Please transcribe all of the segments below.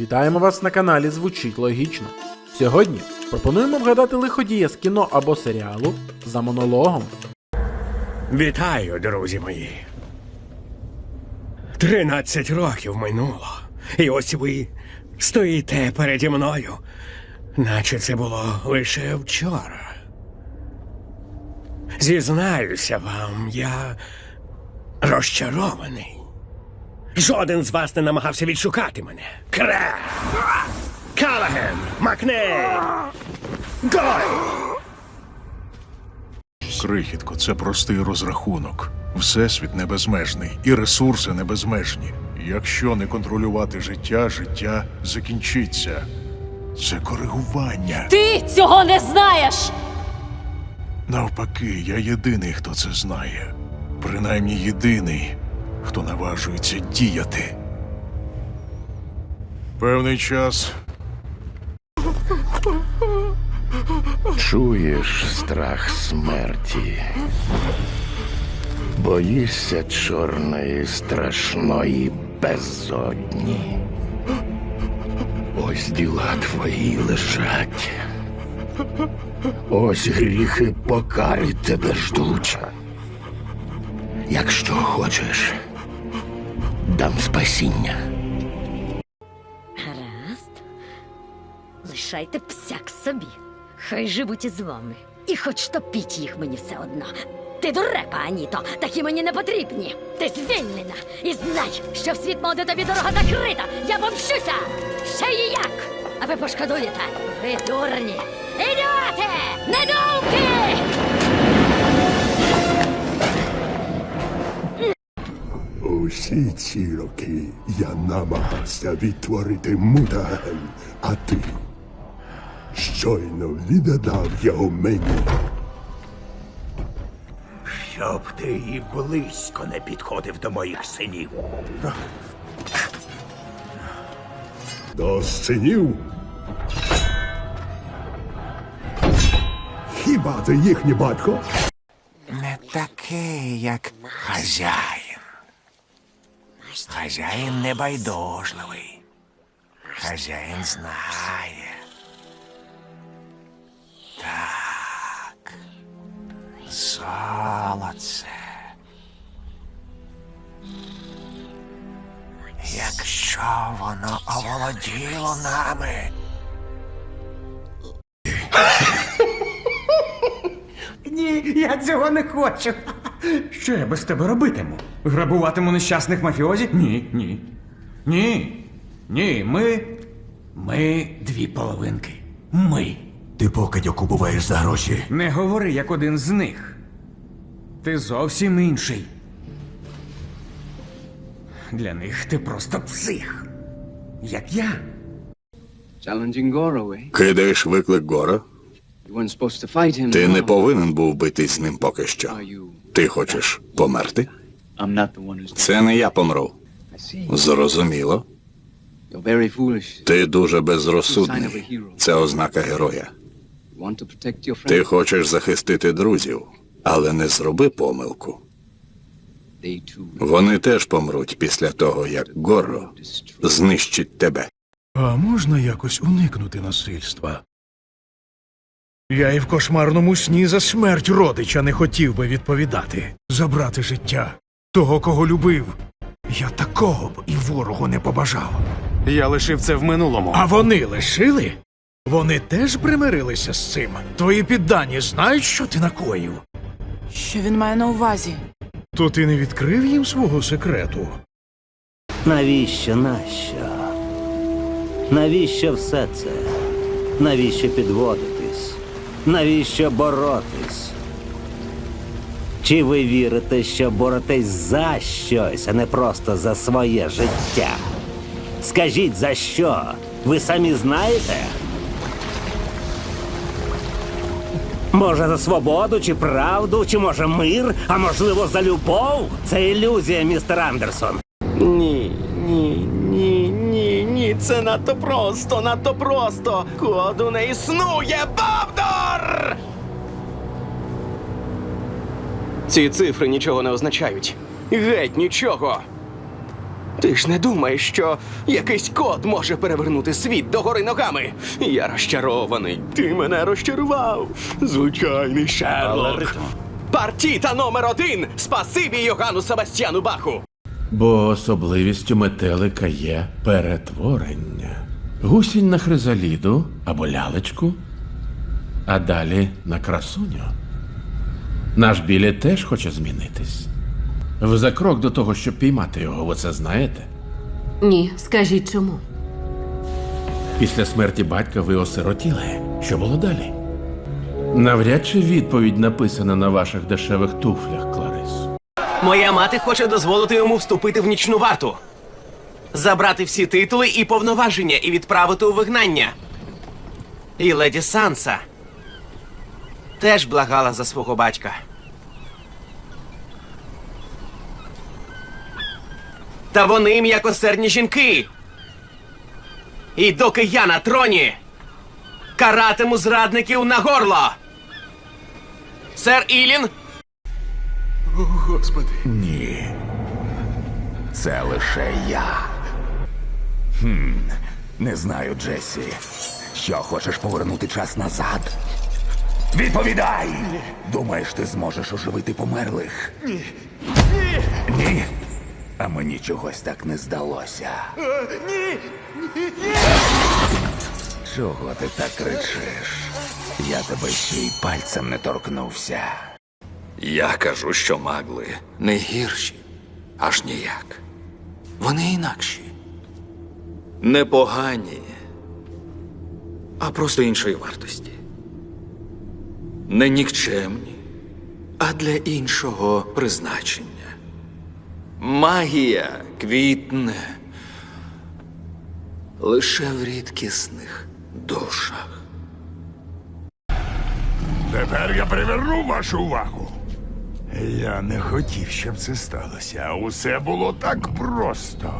Вітаємо вас на каналі Звучить Логічно. Сьогодні пропонуємо вгадати лиходія з кіно або серіалу за монологом. Вітаю, друзі мої. Тринадцять років минуло. І ось ви стоїте переді мною, наче це було лише вчора. Зізнаюся вам, я розчарований. Жоден з вас не намагався відшукати мене. Кре! Калаген! Макней! Гой! Крихітко, це простий розрахунок. Всесвіт не безмежний, і ресурси не безмежні. Якщо не контролювати життя, життя закінчиться. Це коригування. Ти цього не знаєш! Навпаки, я єдиний, хто це знає. Принаймні єдиний, хто наважується діяти. Певний час Чуєш страх смерті. Боїшся чорної страшної безодні. Ось діла твої лежать. Ось гріхи покари тебе ждуть. Якщо хочеш, дам спасіння. Гаразд. Лишайте псяк собі. Хай живуть із вами. І хоч топіть їх мені все одно. Ти дурепа, Аніто, такі мені не потрібні. Ти звільнена. І знай, що в світ моди тобі дорога закрита. Я помщуся. Ще і як. А ви пошкодуєте. Ви дурні. Ідіоти! Недоумки! Усі ці роки я намагався відтворити мутаген, а ти щойно віддав його мені. Щоб ти і близько не підходив до моїх синів. До синів. Хіба ти їхній батько? Не такий, як хазяїн. Хазяїн небайдужливий. Хазяїн знає. Так. Золоце. Якщо воно оволоділо нами. Ні, я цього не хочу. Що я без тебе робитиму? Грабуватиму нещасних мафіозі? Ні, ні. Ні. Ні, ми. Ми дві половинки. Ми. Ти покидьок купуваєш за гроші. Не говори як один з них. Ти зовсім інший. Для них ти просто псих. Як я. Eh? Кидаєш виклик Гора? Ти не повинен був битись з ним поки що. Ти хочеш померти? Це не я помру. Зрозуміло. Ти дуже безрозсудний. Це ознака героя. Ти хочеш захистити друзів, але не зроби помилку. Вони теж помруть після того, як Горро знищить тебе. А можна якось уникнути насильства? Я і в кошмарному сні за смерть родича не хотів би відповідати, забрати життя того, кого любив. Я такого б і ворогу не побажав. Я лишив це в минулому. А вони лишили? Вони теж примирилися з цим. Твої піддані знають, що ти накоїв. Що він має на увазі? То ти не відкрив їм свого секрету. Навіщо, нащо? Навіщо все це? Навіщо підводитись? Навіщо боротись? Чи ви вірите, що боретесь за щось, а не просто за своє життя? Скажіть за що? Ви самі знаєте? Може, за свободу чи правду, чи може мир, а можливо за любов? Це ілюзія, містер Андерсон. Ні, ні, ні. Це надто просто, надто просто. Коду не існує, Бавдор! Ці цифри нічого не означають. Геть нічого. Ти ж не думаєш, що якийсь код може перевернути світ догори ногами? Я розчарований. Ти мене розчарував. Звичайний Шерлок. Партіта номер один! Спасибі Йоганну Себастьяну Баху! Бо особливістю метелика є перетворення. Гусінь на хризаліду або лялечку, а далі на красуню. Наш білі теж хоче змінитись. Ви за крок до того, щоб піймати його, ви це знаєте? Ні, скажіть чому. Після смерті батька ви осиротіли. Що було далі? Навряд чи відповідь написана на ваших дешевих туфлях. Моя мати хоче дозволити йому вступити в нічну варту. Забрати всі титули і повноваження і відправити у вигнання. І леді Санса теж благала за свого батька. Та вони м'якосердні жінки. І доки я на троні, каратиму зрадників на горло. Сер Ілін, Ні. Це лише я. Хм, не знаю, Джесі. Що хочеш повернути час назад? Відповідай! Думаєш, ти зможеш оживити померлих? Ні. Ні. Ні. А мені чогось так не здалося. Ні. Ні. Чого ти так кричиш? Я тебе ще й пальцем не торкнувся. Я кажу, що магли не гірші, аж ніяк. Вони інакші. Не погані, а просто іншої вартості. Не нікчемні, а для іншого призначення. Магія квітне лише в рідкісних душах. Тепер я приверну вашу увагу. Я не хотів, щоб це сталося. Усе було так просто.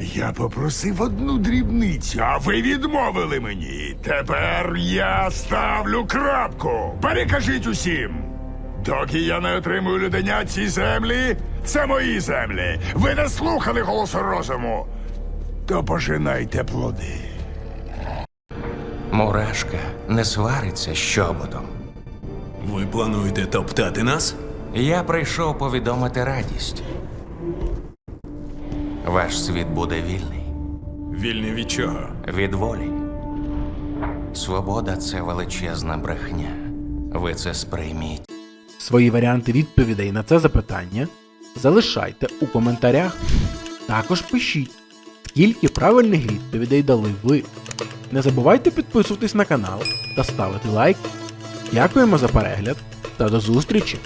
Я попросив одну дрібницю, а ви відмовили мені. Тепер я ставлю крапку. Перекажіть усім. Доки я не отримую люденя ці землі, це мої землі. Ви не слухали голосу розуму. То пожинайте плоди. Мурашка не свариться з щоботом. Ви плануєте топтати нас? Я прийшов повідомити радість. Ваш світ буде вільний Вільний від чого? від волі. Свобода це величезна брехня. Ви це сприйміть. Свої варіанти відповідей на це запитання залишайте у коментарях. Також пишіть, скільки правильних відповідей дали ви. Не забувайте підписуватись на канал та ставити лайк. Дякуємо за перегляд та до зустрічі!